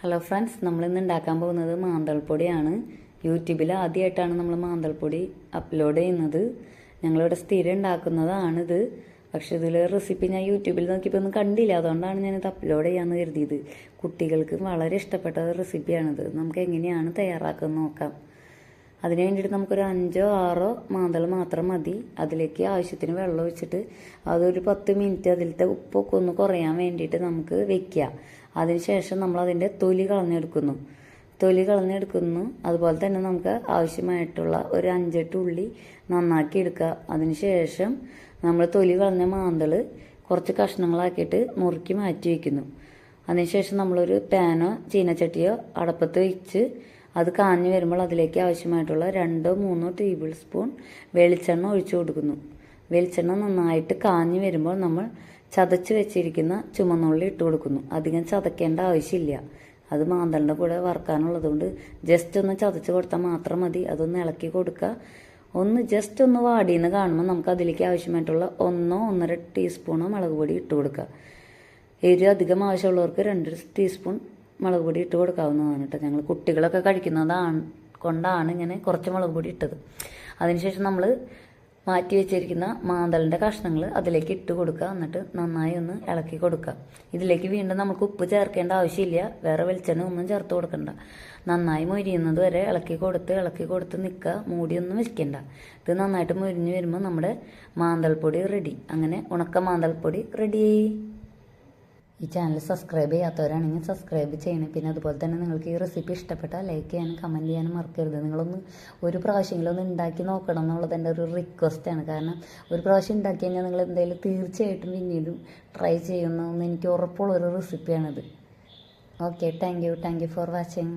Hello friends നമ്മൾ ഇന്ന് ഉണ്ടാക്കാൻ പോകുന്നത് മാന്തൾപ്പൊടിയാണ്. യൂട്യൂബിൽ ആദ്യമായിട്ടാണ് നമ്മൾ മാന്തൾപ്പൊടി അപ്ലോഡ് ചെയ്യുന്നത്. ഞങ്ങളിവിടെ സ്ഥിരം ഉണ്ടാക്കുന്നതാണിത്. പക്ഷെ ഇതിൽ റെസിപ്പി ഞാൻ യൂട്യൂബിൽ നോക്കിയപ്പോൾ ഒന്നും കണ്ടില്ല. അതുകൊണ്ടാണ് ഞാനിത് അപ്ലോഡ് ചെയ്യാമെന്ന് കരുതിയത്. കുട്ടികൾക്ക് വളരെ ഇഷ്ടപ്പെട്ട റെസിപ്പിയാണിത് നമുക്ക് എങ്ങനെയാണ് തയ്യാറാക്കുന്നത് നോക്കാം. അതിന് വേണ്ടിയിട്ട് നമുക്കൊരു അഞ്ചോ ആറോ മാന്തൾ മാത്രം മതി. അതിലേക്ക് ആവശ്യത്തിന് വെള്ളം ഒഴിച്ചിട്ട് അതൊരു പത്ത് മിനിറ്റ് അതിലത്തെ ഉപ്പൊക്കെ ഒന്ന് കുറയാൻ വേണ്ടിയിട്ട് നമുക്ക് വെക്കുക അതിനുശേഷം നമ്മൾ അതിന്റെ തൊലി കളഞ്ഞെടുക്കുന്നു. തൊലി കളഞ്ഞെടുക്കുന്നു. അതുപോലെ തന്നെ നമുക്ക് ആവശ്യമായിട്ടുള്ള ഒരു അഞ്ചെട്ട് ഉള്ളി നന്നാക്കി എടുക്കുക. അതിനുശേഷം നമ്മൾ തൊലി കളഞ്ഞ മാന്തൾ കുറച്ച് കഷ്ണങ്ങളാക്കിയിട്ട് നുറുക്കി മാറ്റി വയ്ക്കുന്നു അതിനുശേഷം നമ്മളൊരു പാനോ ചീനച്ചട്ടിയോ അടപ്പത്ത് വെച്ച് അത് കാഞ്ഞു വരുമ്പോൾ അതിലേക്ക് ആവശ്യമായിട്ടുള്ള രണ്ടോ മൂന്നോ ടേബിൾ സ്പൂൺ വെളിച്ചെണ്ണ ഒഴിച്ചു കൊടുക്കുന്നു. വെളിച്ചെണ്ണ നന്നായിട്ട് കാഞ്ഞു വരുമ്പോൾ നമ്മൾ ചതച്ച് വെച്ചിരിക്കുന്ന ചുമന്നുള്ളി ഇട്ട് കൊടുക്കുന്നു. അധികം ചതക്കേണ്ട ആവശ്യമില്ല. അത് മാന്തളിന്റെ കൂടെ വറുക്കാനുള്ളതുകൊണ്ട് ജസ്റ്റ് ഒന്ന് ചതച്ച് കൊടുത്താൽ മാത്രം മതി. അതൊന്ന് ഇളക്കി കൊടുക്കുക. ഒന്ന് ജസ്റ്റ് ഒന്ന് വാടിയെന്ന് കാണുമ്പോൾ നമുക്ക് അതിലേക്ക് ആവശ്യമായിട്ടുള്ള ഒന്നോ ഒന്നര ടീസ്പൂണോ മുളക് പൊടി ഇട്ട് കൊടുക്കുക. എരിവ് അധികം ആവശ്യമുള്ളവർക്ക് രണ്ട് ടീസ്പൂൺ മുളക് പൊടി ഇട്ട് കൊടുക്കാവുന്നതാണ് കേട്ടോ. ഞങ്ങൾ കുട്ടികളൊക്കെ കഴിക്കുന്നതാണ് കൊണ്ടാണ് ഇങ്ങനെ കുറച്ച് മുളക് പൊടി ഇട്ടത്. അതിനുശേഷം നമ്മൾ മാറ്റി വെച്ചിരിക്കുന്ന മാന്തളിന്റെ കഷ്ണങ്ങൾ അതിലേക്ക് ഇട്ട് കൊടുക്കുക. എന്നിട്ട് നന്നായി ഒന്ന് ഇളക്കി കൊടുക്കുക. ഇതിലേക്ക് വീണ്ടും നമുക്ക് ഉപ്പ് ചേർക്കേണ്ട ആവശ്യമില്ല. വേറെ വെളിച്ചെണ്ണ ഒന്നും ചേർത്ത് കൊടുക്കണ്ട. നന്നായി മൊരിയുന്നത് വരെ ഇളക്കി കൊടുത്ത് ഇളക്കി കൊടുത്ത് നിൽക്കുക. മൂടിയൊന്നും വെക്കണ്ട. ഇത് നന്നായിട്ട് മൊരിഞ്ഞ് വരുമ്പോൾ നമ്മുടെ മാന്തൾപ്പൊടി റെഡി അങ്ങനെ ഉണക്ക മാന്തൾപ്പൊടി റെഡി ഈ ചാനൽ സബ്സ്ക്രൈബ് ചെയ്യാത്തവരാണെങ്കിൽ സബ്സ്ക്രൈബ് ചെയ്യണം. പിന്നെ അതുപോലെ തന്നെ നിങ്ങൾക്ക് ഈ റെസിപ്പി ഇഷ്ടപ്പെട്ടാൽ ലൈക്ക് ചെയ്യാനും കമന്റ് ചെയ്യാനും മറക്കരുത്. നിങ്ങളൊന്ന് ഒരു പ്രാവശ്യമെങ്കിലും ഒന്ന് ഉണ്ടാക്കി നോക്കണം എന്നുള്ളത് എന്റെ ഒരു റിക്വസ്റ്റാണ് കാരണം ഒരു പ്രാവശ്യം ഉണ്ടാക്കി കഴിഞ്ഞാൽ നിങ്ങൾ എന്തായാലും തീർച്ചയായിട്ടും പിന്നീടും ട്രൈ ചെയ്യുമെന്ന് എനിക്ക് ഉറപ്പുള്ളൊരു റെസിപ്പിയാണിത് okay thank you thank you for watching